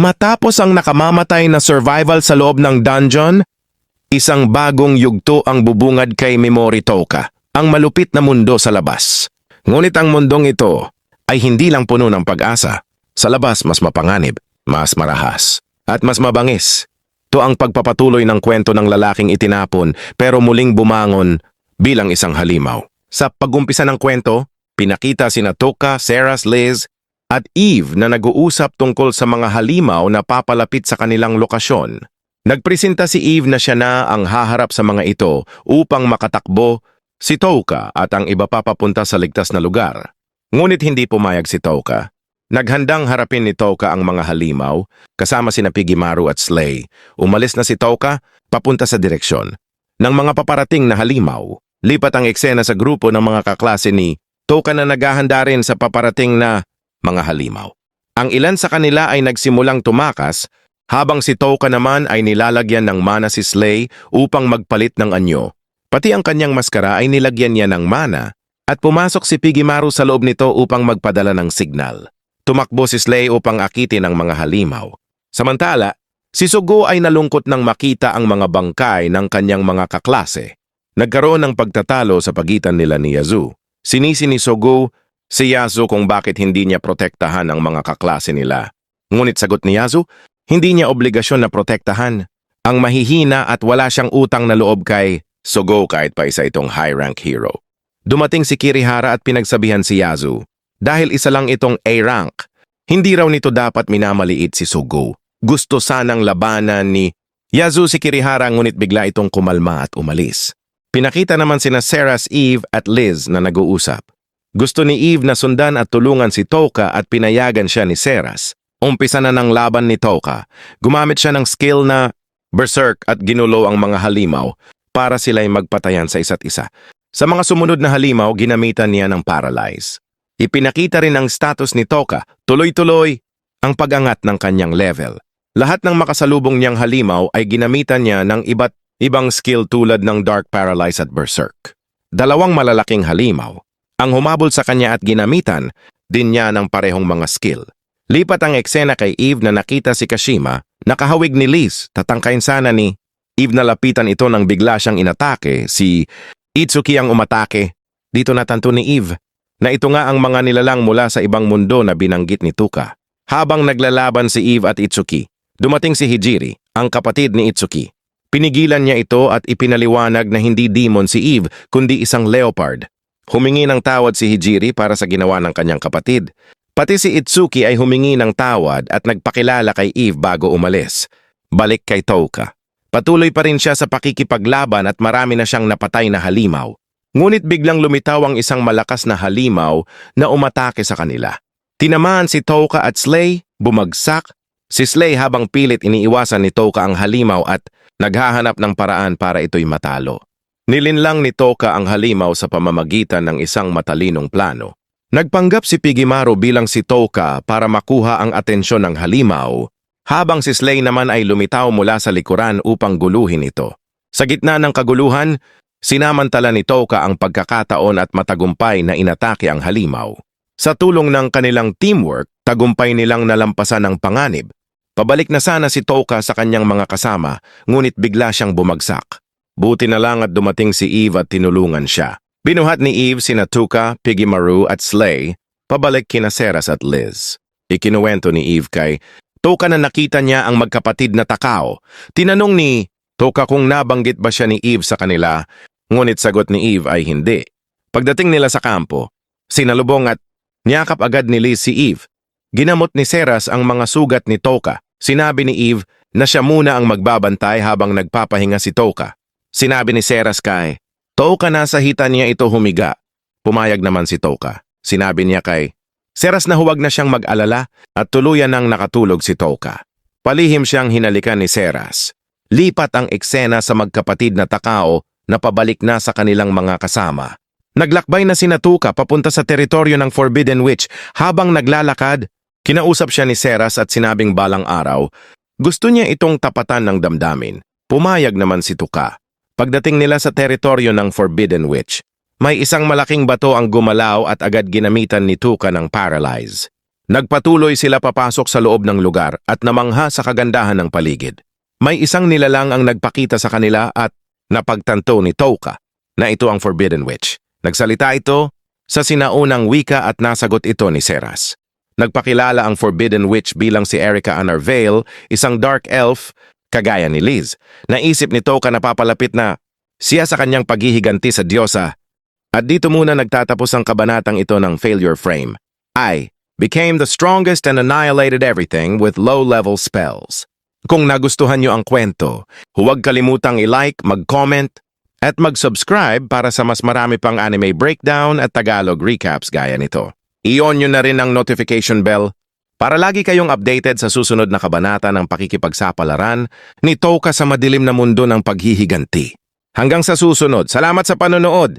Matapos ang nakamamatay na survival sa loob ng dungeon, isang bagong yugto ang bubungad kay Memory Toka, ang malupit na mundo sa labas. Ngunit ang mundong ito ay hindi lang puno ng pag-asa. Sa labas, mas mapanganib, mas marahas, at mas mabangis. Ito ang pagpapatuloy ng kwento ng lalaking itinapon pero muling bumangon bilang isang halimaw. Sa pagumpisa ng kwento, pinakita sina Toka, Sarah, Liz, at Eve na nag-uusap tungkol sa mga halimaw na papalapit sa kanilang lokasyon. Nagpresenta si Eve na siya na ang haharap sa mga ito upang makatakbo si Touka at ang iba pa papunta sa ligtas na lugar. Ngunit hindi pumayag si Touka. Naghandang harapin ni Touka ang mga halimaw, kasama sina Pigimaru at Slay. Umalis na si Touka, papunta sa direksyon. Ng mga paparating na halimaw, lipat ang eksena sa grupo ng mga kaklase ni Touka na naghahanda rin sa paparating na mga halimaw. Ang ilan sa kanila ay nagsimulang tumakas, habang si Touka naman ay nilalagyan ng mana si Slay upang magpalit ng anyo. Pati ang kanyang maskara ay nilagyan niya ng mana at pumasok si Pigimaru sa loob nito upang magpadala ng signal. Tumakbo si Slay upang akitin ang mga halimaw. Samantala, si Sugo ay nalungkot nang makita ang mga bangkay ng kanyang mga kaklase. Nagkaroon ng pagtatalo sa pagitan nila ni Yazu. Sinisi ni Sugo si Yazu kung bakit hindi niya protektahan ang mga kaklase nila. Ngunit sagot ni Yazu, hindi niya obligasyon na protektahan. Ang mahihina at wala siyang utang na loob kay Sugo kahit pa isa itong high-rank hero. Dumating si Kirihara at pinagsabihan si Yazu, dahil isa lang itong A-rank, hindi raw nito dapat minamaliit si Sugo. Gusto sanang labanan ni Yazu si Kirihara ngunit bigla itong kumalma at umalis. Pinakita naman sina Sarah's Eve at Liz na nag-uusap. Gusto ni Eve na sundan at tulungan si Toka at pinayagan siya ni Seras. Umpisa na ng laban ni Toka. Gumamit siya ng skill na berserk at ginulo ang mga halimaw para sila'y magpatayan sa isa't isa. Sa mga sumunod na halimaw, ginamitan niya ng paralyze. Ipinakita rin ang status ni Toka, tuloy-tuloy ang pag-angat ng kanyang level. Lahat ng makasalubong niyang halimaw ay ginamitan niya ng iba't ibang skill tulad ng Dark Paralyze at Berserk. Dalawang malalaking halimaw. Ang humabol sa kanya at ginamitan din niya ng parehong mga skill. Lipat ang eksena kay Eve na nakita si Kashima, nakahawig ni Liz, tatangkain sana ni Eve na lapitan ito nang bigla siyang inatake, si Itsuki ang umatake. Dito natanto ni Eve na ito nga ang mga nilalang mula sa ibang mundo na binanggit ni Tuka. Habang naglalaban si Eve at Itsuki, dumating si Hijiri, ang kapatid ni Itsuki. Pinigilan niya ito at ipinaliwanag na hindi demon si Eve kundi isang leopard. Humingi ng tawad si Hijiri para sa ginawa ng kanyang kapatid. Pati si Itsuki ay humingi ng tawad at nagpakilala kay Eve bago umalis. Balik kay Touka. Patuloy pa rin siya sa pakikipaglaban at marami na siyang napatay na halimaw. Ngunit biglang lumitaw ang isang malakas na halimaw na umatake sa kanila. Tinamaan si Touka at Slay, bumagsak. Si Slay habang pilit iniiwasan ni Touka ang halimaw at naghahanap ng paraan para ito'y matalo. Nilinlang ni Touka ang halimaw sa pamamagitan ng isang matalinong plano. Nagpanggap si Pigimaro bilang si Touka para makuha ang atensyon ng halimaw, habang si Slay naman ay lumitaw mula sa likuran upang guluhin ito. Sa gitna ng kaguluhan, sinamantala ni Touka ang pagkakataon at matagumpay na inatake ang halimaw. Sa tulong ng kanilang teamwork, tagumpay nilang nalampasan ang panganib. Pabalik na sana si Touka sa kanyang mga kasama, ngunit bigla siyang bumagsak. Buti na lang at dumating si Eve at tinulungan siya. Binuhat ni Eve sina Tuka, Pigimaru at Slay, pabalik kina Seras at Liz. Ikinuwento ni Eve kay Tuka na nakita niya ang magkapatid na Takao. Tinanong ni Tuka kung nabanggit ba siya ni Eve sa kanila, ngunit sagot ni Eve ay hindi. Pagdating nila sa kampo, sinalubong at niyakap agad ni Liz si Eve. Ginamot ni Seras ang mga sugat ni Toka. Sinabi ni Eve na siya muna ang magbabantay habang nagpapahinga si Toka. Sinabi ni Seras kay, Toka nasa hita niya ito humiga. Pumayag naman si Toka. Sinabi niya kay, Seras na huwag na siyang mag-alala at tuluyan nang nakatulog si Toka. Palihim siyang hinalikan ni Seras. Lipat ang eksena sa magkapatid na Takao na pabalik na sa kanilang mga kasama. Naglakbay na si Natuka papunta sa teritoryo ng Forbidden Witch habang naglalakad. Kinausap siya ni Seras at sinabing balang araw, gusto niya itong tapatan ng damdamin. Pumayag naman si Tuka. Pagdating nila sa teritoryo ng Forbidden Witch, may isang malaking bato ang gumalaw at agad ginamitan ni Tuka ng paralyze. Nagpatuloy sila papasok sa loob ng lugar at namangha sa kagandahan ng paligid. May isang nilalang ang nagpakita sa kanila at napagtanto ni Toka na ito ang Forbidden Witch. Nagsalita ito sa sinaunang wika at nasagot ito ni Seras. Nagpakilala ang Forbidden Witch bilang si Erica Anarvale, isang dark elf, kagaya ni Liz. Naisip ni Toka na papalapit na siya sa kanyang paghihiganti sa Diyosa. At dito muna nagtatapos ang kabanatang ito ng Failure Frame. I became the strongest and annihilated everything with low-level spells. Kung nagustuhan nyo ang kwento, huwag kalimutang i-like, mag-comment, at mag-subscribe para sa mas marami pang anime breakdown at Tagalog recaps gaya nito. I-on nyo na rin ang notification bell para lagi kayong updated sa susunod na kabanata ng pakikipagsapalaran ni Toka sa madilim na mundo ng paghihiganti. Hanggang sa susunod, salamat sa panonood!